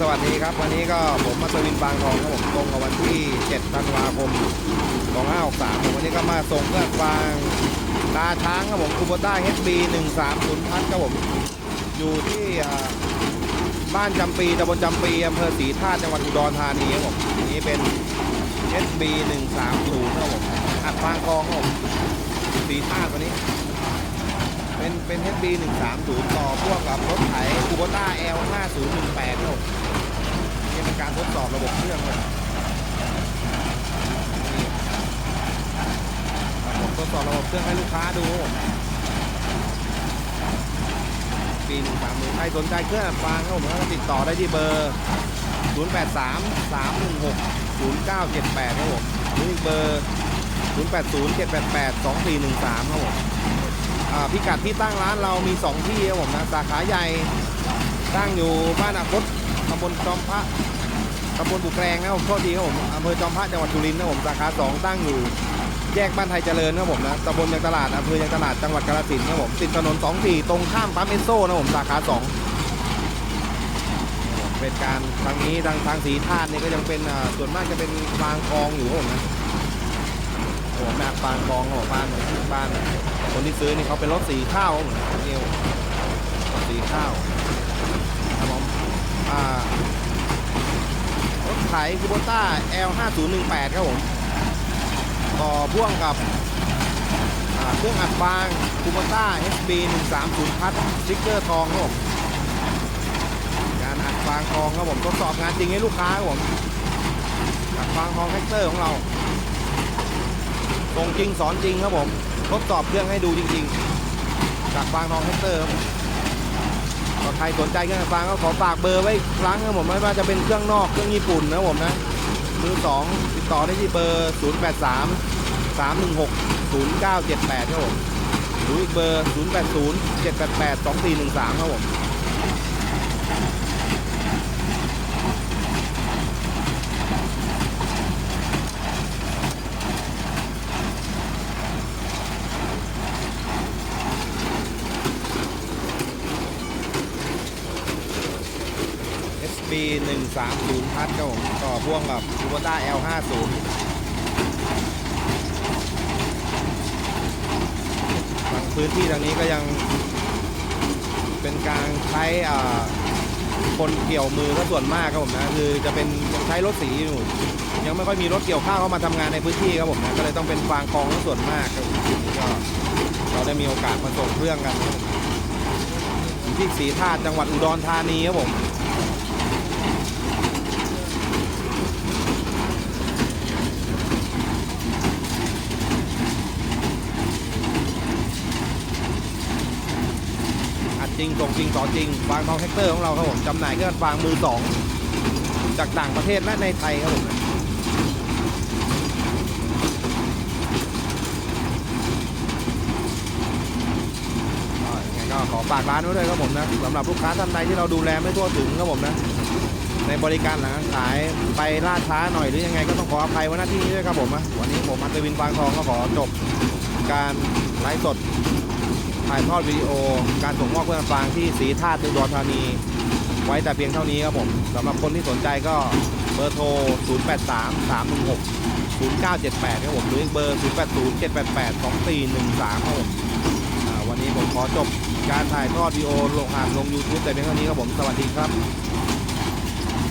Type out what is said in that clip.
สวัสดีครับ วันนี้ก็ผมมาสวินบางทองครับผมตรงกับวันที่ 7 ธันวาคม 2563ผมวันนี้ก็มาส่งเครื่องฟางตาช้างครับผมคูโบต้า HB 130พัทครับผม อยู่ที่บ้านจำปีตำบลจำปีอำเภอศรีธาตุจังหวัดอุดรธานีครับผมนนี้เป็น HB 130ครับผมอัดฟางทองครับผมศรีธาตุวันนี้ เป็นเป็น HB 130 ต่อพ่วงกับรถไถคูโบต้า L 5018ครับผมนี่เป็นการทดสอบระบบเครื่องเลยนี่ระบบทดสอบระบบเครื่องให้ลูกค้าดูครับผมปี130ใครสนใจเครื่องอัดฟางครับผมก็ติดต่อได้ที่เบอร์ 083 316 0978ครับผมหรือเบอร์ 080 788 2413ครับผม พิกัดที่ตั้งร้านเรามี 2 ที่ครับผมนะสาขาใหญ่ตั้งอยู่บ้านอาคตตำบลจอมพระตำบลบุกแกรงนะครับผมโทษทีครับผมอำเภอจอมพระจังหวัดสุรินทร์นะครับผมสาขา2ตั้งอยู่แยกบ้านไทยเจริญนะครับผมนะตำบลยังตลาดอำเภอยังตลาดจังหวัดกาฬสินธุ์นะครับผมติดถนน24ตรงข้ามปั๊มเอสโซ่นะครับผมสาขา2เป็นการทางนี้ทางทางสีธาตุนี่ก็ยังเป็นส่วนมากจะเป็นฟางกองอยู่ครับผมนะ โอ้โหแม่ฟางกองของบ้านบ้านคนที่ซื้อนี่เขาเป็นรถสีข้าวครับผมนิวรถสีข้าวครับผมอ่ารถไถคูโบต้า L 5018 ครับผมต่อพ่วงกับเครื่องอัดฟางคูโบต้า HB 130พัดสติ๊กเกอร์ทองครับผมการอัดฟางทองครับผมทดสอบงานจริงให้ลูกค้าครับผมอัดฟางทองแท็กเตอร์ของเรา ตรงจริงสอนจริงครับผมทดสอบเครื่องให้ดูจริง ๆ จากฟางทองแฮกเตอร์ครับผมก็ใครสนใจเครื่องฟางก็ขอฝากเบอร์ไว้ครั้งครับผมไม่ว่าจะเป็นเครื่องนอกเครื่องญี่ปุ่นนะผมนะมือสองติดต่อได้ที่เบอร์ 0 8 3 3 1 6 0 9 7 8ครับผมหรืออีกเบอร์ 0 8 0 7 8 8 2 4 1 3ครับผม SB 130พัดครับผมต่อพ่วงกับ c u b o t a L 50บางพื้นที่ทางนี้ก็ยังเป็นการใช้คนเกี่ยวมือก็ส่วนมากครับผมนะคือจะเป็นยังใช้รถสีอยู่ยังไม่ค่อยมีรถเกี่ยวข้าวเข้ามาทำงานในพื้นที่ครับผมนะก็เลยต้องเป็นฟางกองส่วนมากครับก็เราได้มีโอกาสมาส่งเครื่องกันที่ศรีธาตุจังหวัดอุดรธานีครับผม จริงส่งจริงต่อจริงฟางทองแฮกเตอร์ของเราครับผมจำหน่ายเครื่องฟางมือสองจากต่างประเทศและในไทยครับผมก็ยังไงก็ขอฝากร้านไว้ด้วยครับผมนะสำหรับลูกค้าท่านใดที่เราดูแลไม่ทั่วถึงครับผมนะ ในบริการหลังการขายไปล่าช้าหน่อยหรือยังไงก็ต้องขออภัยไว้หน้าที่นี้ด้วยครับผมนะวันนี้ผมอัตวินฟางทองก็ขอจบการไลฟ์สด ถ่ายทอดวิดีโอ การส่งมอบเครื่องฟางที่สีธาตุอุดรธานี ไว้แต่เพียงเท่านี้ครับผมสำหรับคนที่สนใจก็เบอร์โทร 083 316 0978ครับผมหรือเบอร์ 080 788 2413 ครับผมวันนี้ผมขอจบการถ่ายทอดวิดีโอลงอ่านลง YouTube แต่เพียงเท่านี้ครับผม สวัสดีครับ